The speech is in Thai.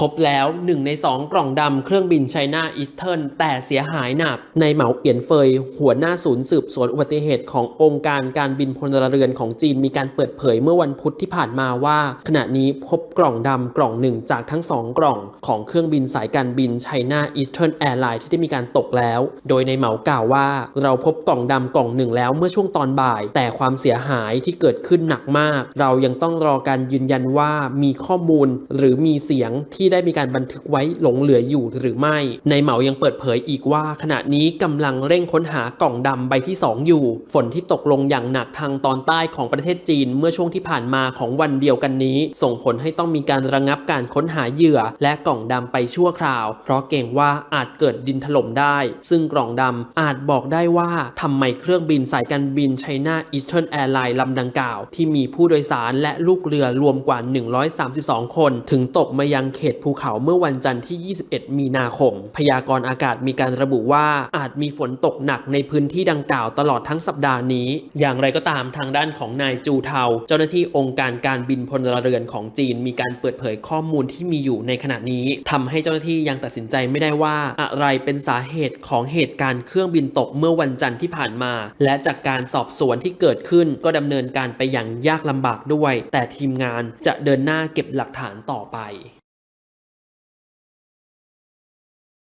พบแล้วหนึ่งในสองกล่องดำเครื่องบินไชน่าอีสเทิร์นแต่เสียหายหนัก ในเหมาเอียนเฟย หัวหน้าศูนย์สืบสวนอุบัติเหตุขององค์การการบินพลเรือนของจีนมีการเปิดเผยเมื่อวันพุธที่ผ่านมาว่า ขณะนี้พบกล่องดำกล่องหนึ่งจากทั้งสองกล่องของเครื่องบินสายการบินไชน่าอีสเทิร์นแอร์ไลน์ที่ได้มีการตกแล้ว โดยในเหมากล่าวว่า เราพบกล่องดำกล่องหนึ่งแล้วเมื่อช่วงตอนบ่าย แต่ความเสียหายที่เกิดขึ้นหนักมาก เรายังต้องรอการยืนยันว่ามีข้อมูลหรือมีเสียงที่ได้มีการบันทึกไว้หลงเหลืออยู่หรือไม่ ในเหมายังเปิดเผยอีกว่าขณะนี้กำลังเร่งค้นหากล่องดำใบที่ 2 อยู่ ฝนที่ตกลงอย่างหนักทางตอนใต้ของประเทศจีนเมื่อช่วงที่ผ่านมาของวันเดียวกันนี้ ส่งผลให้ต้องมีการระงับการค้นหาเหยื่อ และกล่องดำไปชั่วคราว เพราะเกรงว่าอาจเกิดดินถล่มได้ ซึ่งกล่องดำอาจบอกได้ว่าทำไมเครื่องบินสายการบินไชน่าอีสเทิร์นแอร์ไลน์ลำดังกล่าว ที่มีผู้โดยสารและลูกเรือรวมกว่า 132 คน ถึงตกมายังเขตภูเขาเมื่อวันจันทร์ที่ 21 มีนาคม พยากรณ์อากาศมีการระบุว่าอาจมีฝนตกหนักในพื้นที่ดังกล่าวตลอดทั้งสัปดาห์นี้ อย่างไรก็ตามทางด้านของนายจูเทา เจ้าหน้าที่องค์การการบินพลเรือนของจีน มีการเปิดเผยข้อมูลที่มีอยู่ในขณะนี้ทำให้เจ้าหน้าที่ยังตัดสินใจไม่ได้ว่าอะไรเป็นสาเหตุของเหตุการณ์เครื่องบินตกเมื่อวันจันทร์ที่ผ่านมา และจากการสอบสวนที่เกิดขึ้นก็ดำเนินการไปอย่างยากลำบากด้วย แต่ทีมงานจะเดินหน้าเก็บหลักฐานต่อไป